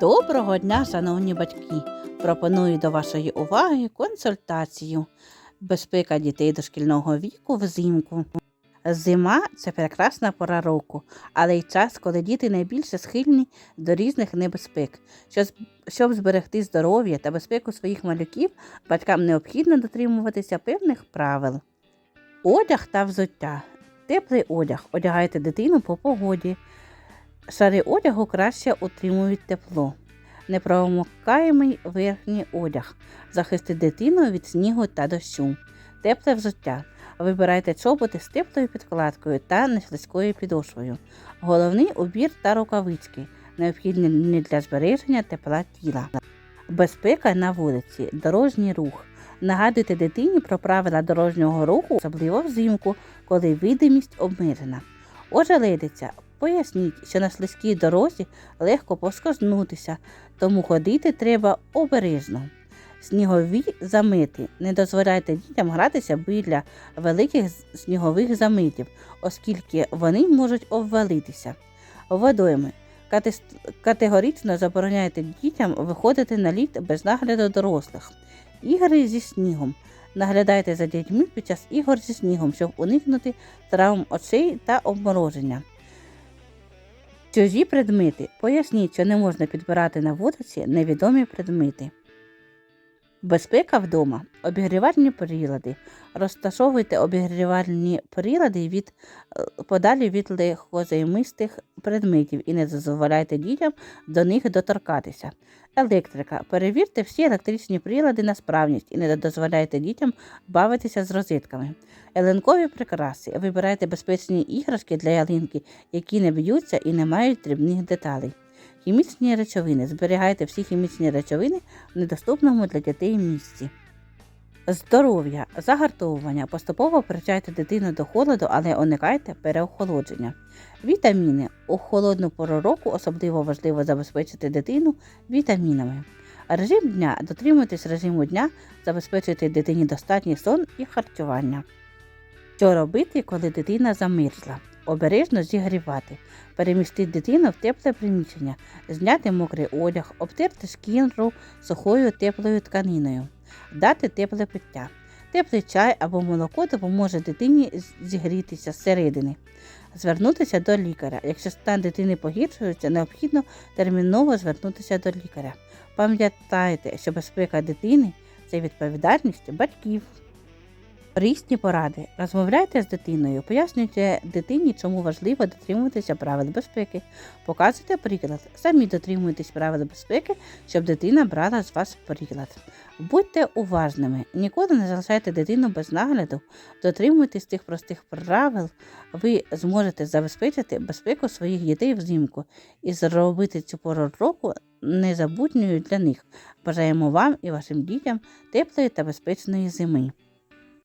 Доброго дня, шановні батьки! Пропоную до вашої уваги консультацію. Безпека дітей дошкільного віку взимку. Зима це прекрасна пора року, але й час, коли діти найбільше схильні до різних небезпек. Щоб, зберегти здоров'я та безпеку своїх малюків, батькам необхідно дотримуватися певних правил. Одяг та взуття. Теплий одяг. Одягайте дитину по погоді. Шари одягу краще утримують тепло. Непромокаємий верхній одяг. Захистить дитину від снігу та дощу. Тепле взуття. Вибирайте чоботи з теплою підкладкою та неслизькою підошвою. Головний убір та рукавички, необхідні для збереження тепла тіла. Безпека на вулиці, дорожній рух. Нагадуйте дитині про правила дорожнього руху, особливо взимку, коли видимість обмежена. Ожеледиця. Поясніть, що на слизькій дорозі легко поскользнутися, тому ходити треба обережно. Снігові замети. Не дозволяйте дітям гратися біля великих снігових заметів, оскільки вони можуть обвалитися. Водойми. Категорично забороняйте дітям виходити на лід без нагляду дорослих. Ігри зі снігом. Наглядайте за дітьми під час ігор зі снігом, щоб уникнути травм очей та обмороження. Чужі предмети. Поясніть, що не можна підбирати на вулиці невідомі предмети. Безпека вдома. Обігрівальні прилади. Розташовуйте обігрівальні прилади від, е, подалі від легкозаймистих предметів і не дозволяйте дітям до них доторкатися. Електрика. Перевірте всі електричні прилади на справність і не дозволяйте дітям бавитися з розетками. Ялинкові прикраси. Вибирайте безпечні іграшки для ялинки, які не б'ються і не мають дрібних деталей. Хімічні речовини. Зберігайте всі хімічні речовини в недоступному для дітей місці. Здоров'я, загартовування. Поступово привчайте дитину до холоду, але уникайте переохолодження. Вітаміни. У холодну пору року особливо важливо забезпечити дитину вітамінами. Режим дня. Дотримуйтесь режиму дня, забезпечуйте дитині достатній сон і харчування. Що робити, коли дитина замерзла? Обережно зігрівати, перемістити дитину в тепле приміщення, зняти мокрий одяг, обтерти шкіру сухою теплою тканиною, дати тепле пиття. Теплий чай або молоко допоможе дитині зігрітися зсередини. Звернутися до лікаря. Якщо стан дитини погіршується, необхідно терміново звернутися до лікаря. Пам'ятайте, що безпека дитини це відповідальність батьків. Різні поради. Розмовляйте з дитиною, пояснюйте дитині, чому важливо дотримуватися правил безпеки. Показуйте приклад. Самі дотримуйтесь правил безпеки, щоб дитина брала з вас приклад. Будьте уважними, ніколи не залишайте дитину без нагляду. Дотримуйтесь цих простих правил. Ви зможете забезпечити безпеку своїх дітей взимку і зробити цю пору року незабутньою для них. Бажаємо вам і вашим дітям теплої та безпечної зими.